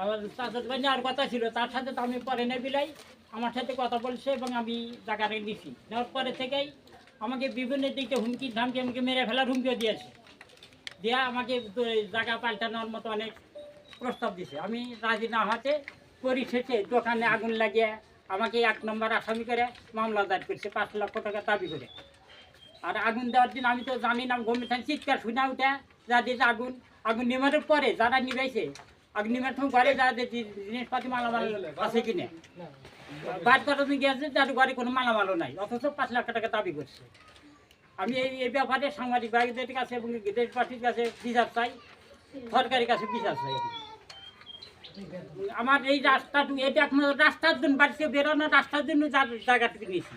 আমার চাচাতো ভাই নেওয়ার কথা ছিল? তার সাথে তো আমি পরে নেই বিলাই। আমার সাথে কথা বলছে এবং আমি জায়গাটা নিছি নেওয়ার পরে থেকেই আমাকে বিভিন্ন দিকে হুমকি ধামকি আমাকে মেরে ফেলার হুমকিও দিয়েছে দেয়া আমাকে জায়গা পাল্টানোর মতো অনেক প্রস্তাব দিছে। আমি রাজি না হতে পরিশেষে দোকানে আগুন লাগিয়ে আমাকে এক নম্বর আসামি করে মামলা দায়ের করছে, পাঁচ লক্ষ টাকা দাবি করে। আর আগুন দেওয়ার দিন আমি তো জানি না ঘুমে থাকি, চিৎকার শুনে উঠে যা দিয়েছে আগুন। আগুন নিমানোর পরে, যারা নিবাইছে, আগুন নিমার সময় ঘরে যা দিয়েছে, জিনিসপাতি মালামাল আছে কিনে। বাদ করানো গিয়েছে যার ঘরে কোনো মালামালও নাই, অথচ পাঁচ লাখ টাকা দাবি করছে। আমি এই এই ব্যাপারে সাংবাদিক ভাইদের কাছে এবং দেশ পার্টির কাছে বিচার চাই, সরকারের কাছে বিচার চাই। আমার এই রাস্তাটুকু এটা এখন রাস্তার জন্য বাড়িতে বেরোনো, রাস্তার জন্য জায়গাটুকু নিয়েছি।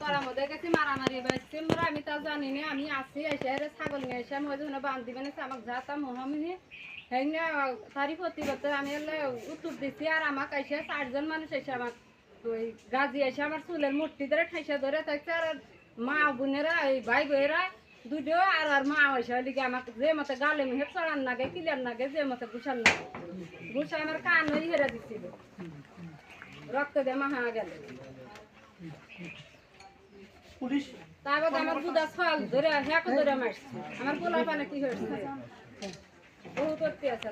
তোরা মধ্যে গেছি মারামারি আমি তা জানি আমি আসি এসে ছাগল নিয়ে এসে আমি ওই বান্ধ দিবে না আমাকে যাতা মহামিনি হেঙ্গে তারি প্রতিবাদে উত্তর দিছি আর আমাকে এসে চারজন মানুষ এসে ওই গাজি এসে আমার চুলের মূর্তি ধরে ঠেসে ধরে থাকছে আর মা বোনেরা, এই ভাই বোনেরা দুটো আর আর মা এসে লিগে আমাকে যে মতে গালে মেহে চড়ান নাগে কিলার নাগে যে মতে গুছান নাগে গুছা আমার কান হেরে দিছিল। রক্ত দিয়ে মাহা গেল। পুলিশ তারপর আমার বুদা ছল ধরে হ্যাঁ মারছে। আমার পোলা পানে কি হয়েছে? বহু করতে আছে।